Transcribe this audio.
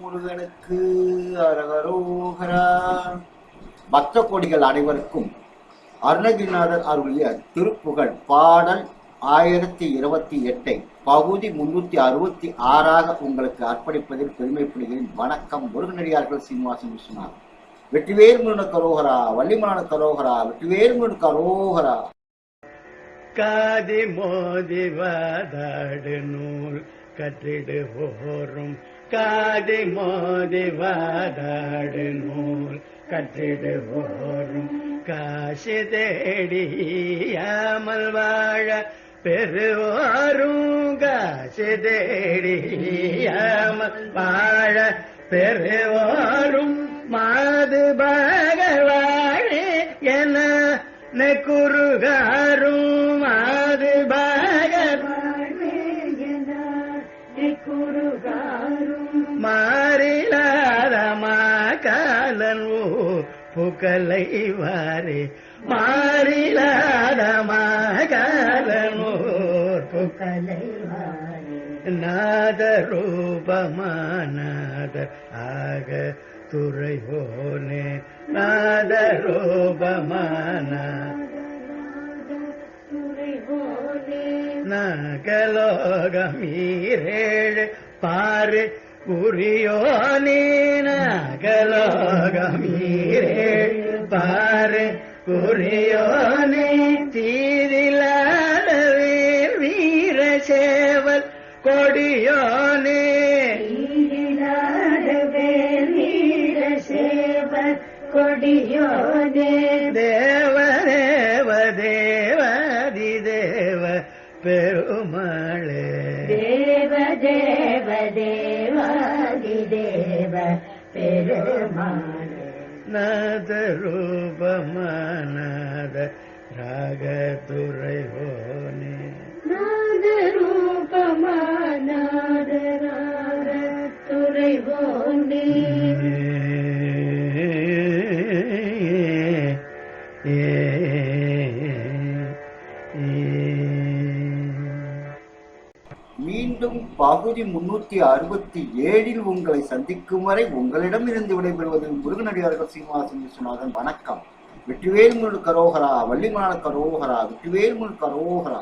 முருகனுக்கு அரகரோகரா. பக்த கோடிகள் அனைவருக்கும் அருணகிரிநாதர் அருளிய திருப்புகழ் பாடல் ஆயிரத்தி இருபத்தி எட்டை பகுதி முன்னூத்தி அறுபத்தி ஆறாக உங்களுக்கு அர்ப்பணிப்பதில் பெருமைப்படுகிறேன் வணக்கம். முருகனடியார்கள் சீனிவாசன் விஸ்வநாத் வெற்றிவேல் முருகன் கரோகரா வள்ளிமலான கரோகரா. வெற்றிவேல் முருகன் கரோகரா காதி மோதி வாதாடு நூல் கற்றிடுவோரும். காதி மோதி வாதாடு நூல் கற்றிடுவோரும். காசு தேடியாமல் வாழ பெறுவோரும். காசு தேடியாமல் வாழ பெறுவோரும். மாது பகவானே என குறுகாரும் மாது பகவானே மாகாலன் புகழை வாரே மாறிலாத மாகாலன் புகழை நாத ரூபமானாத ஆக துறையோனே நாத ரூபமான நகலோகமீரேழு பாரு புரியோனே நகலோகமீரேழு பாரு புரியோனே தீதிலாடவேல் வீர சேவல் கொடியோனே. கொடியோனே தேவ தேவ தேவாதி தேவ பெருமாளே. தேவ தேவ தேவாதி தேவ பெருமாளே. நாத ரூபமானாத ராகதுரைவோனே நாத ரூபமானாத ராக துறைவோனே மீண்டும் பகுதி முன்னூத்தி அறுபத்தி ஏழில் உங்களை சந்திக்கும் வரை உங்களிடமிருந்து விடைபெறுவது முருகனடியார்கள் சீனிவாசன் விஸ்வநாதன். வணக்கம். வெற்றிவேல் முருகன் கரோகரா வள்ளிமான கரோகரா வெற்றிவேல் முருகன் கரோகரா.